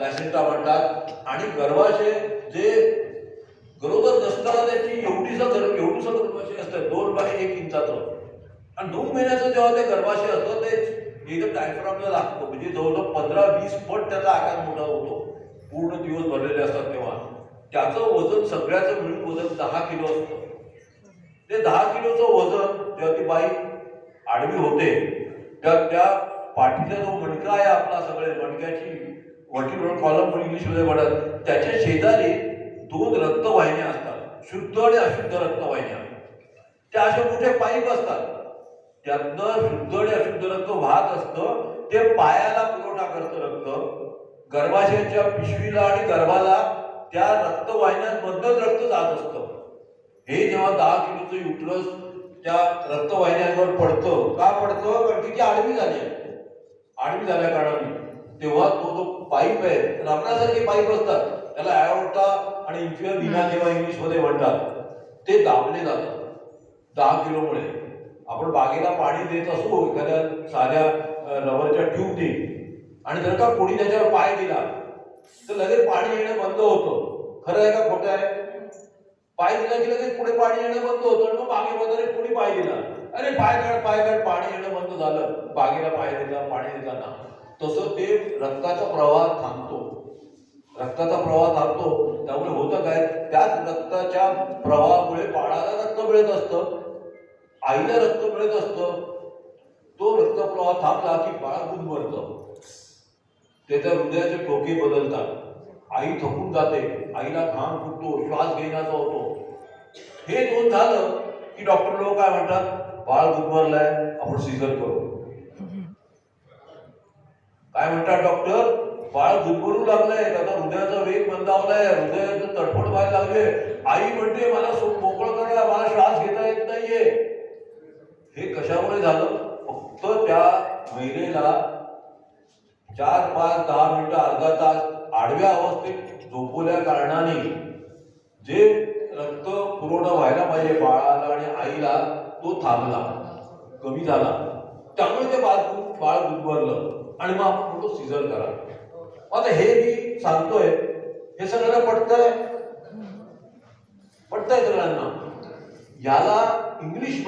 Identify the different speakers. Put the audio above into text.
Speaker 1: Placenta म्हणतात आणि गर्भाशय जे गरोदर नसताना त्याची एवढीचा गर्भ एवढीचा गर्भाशय असतं. दोन बाय एक इंचाचं आणि दोन महिन्याचं जेव्हा ते गर्भाशय असतं ते एकदम डायफ्रामला लागतो. म्हणजे जवळजवळ पंधरा वीस पट त्याचा आकार मोठा होतो. पूर्ण दिवस भरलेले असतात तेव्हा. त्याचं वजन सगळ्याचं मिळून वजन दहा किलो असतं. ते दहा किलोचं वजन जेव्हा ती बाई आडवी होते त्या त्या पाठीचा जो मणका आहे आपला सगळे मणक्याची वर्टिब्रल कॉलम पण इंग्लिशमध्ये म्हणत त्याच्या शेजारी दोन रक्तवाहिन्या असतात. शुद्ध आणि अशुद्ध रक्तवाहिन्या. त्या असे मोठे पाईप असतात. त्यातनं शुद्ध आणि अशुद्ध रक्त वाहत असतं. ते पायाला पुरवठा करतं रक्त. गर्भाशयाच्या पिशवीला आणि गर्भाला त्या रक्तवाहिन्यांमधनच रक्त जात असतं. हे जेव्हा दहा किलोचं युटरस त्या रक्तवाहिन्यांवर पडतं. का पडतं? कारण की ती आडवी झाली आडवी झाल्या कारणाने. तेव्हा तो जो पाईप आहे रबरासारखे पाईप असतात त्याला ॲओर्टा आणि इन्फिअर विना जेव्हा इंग्लिशमध्ये म्हणतात ते दाबले जातात. दहा किलोमुळे आपण बागेला पाणी देत असू एखाद्या साध्या रबरच्या ट्यूबने आणि जर का कोणी त्याच्यावर पाय दिला तर लगेच पाणी येणं बंद होतं. खरं आहे का खोटं आहे? पाय दिला की लगेच पुढे पाणी येणं बंद होतं आणि मग बागेमध्ये कोणी पाय दिला अरे पाय काढ पाय काढ पाणी येणं बंद झालं. बागेला पाय दिला पाणी देताना तसं ते रक्ताचा प्रवाह थांबतो. रक्ताचा प्रवाह थांबतो. त्यामुळे होतं काय? त्याच रक्ताच्या प्रवाहामुळे बाळाला रक्त मिळत असतं. आईला रक्त मिळत असतं. तो रक्तप्रवाह थांबला की बाळा गुदमरतं. त्याच्या हृदयाचे ठोके बदलतात. आई थकून जाते. आईला घाम फुटतो. श्वास घेण्याचा होतो. हे दोन झालं की डॉक्टर लोक काय म्हणतात? बाळ गुदमरलाय. आपण सिझन करू. काय म्हणतात डॉक्टर? बाळ गुदमरू लागलंय त्याचा हृदयाचा वेग मंदावलाय हृदयाचं तडफड व्हायला लागले आई म्हणते मला मोकळं करा मला श्वास घेता येत नाहीये. हे कशामुळे झालं? फक्त त्या महिलेला चार पाच दहा मिनिटं अर्धा तास आडव्या अवस्थेत झोपवल्या कारणाने जे रक्त पुरवठा व्हायला पाहिजे बाळाला आणि आईला तो थांबला. कमी झाला. त्यामुळे ते बाळ बाळ गुदमरलं आणि मग आपण फोटो सिझर करा. आता हे मी सांगतोय हे सगळ्यांना पटतंय? पटतंय सगळ्यांना. याला इंग्लिश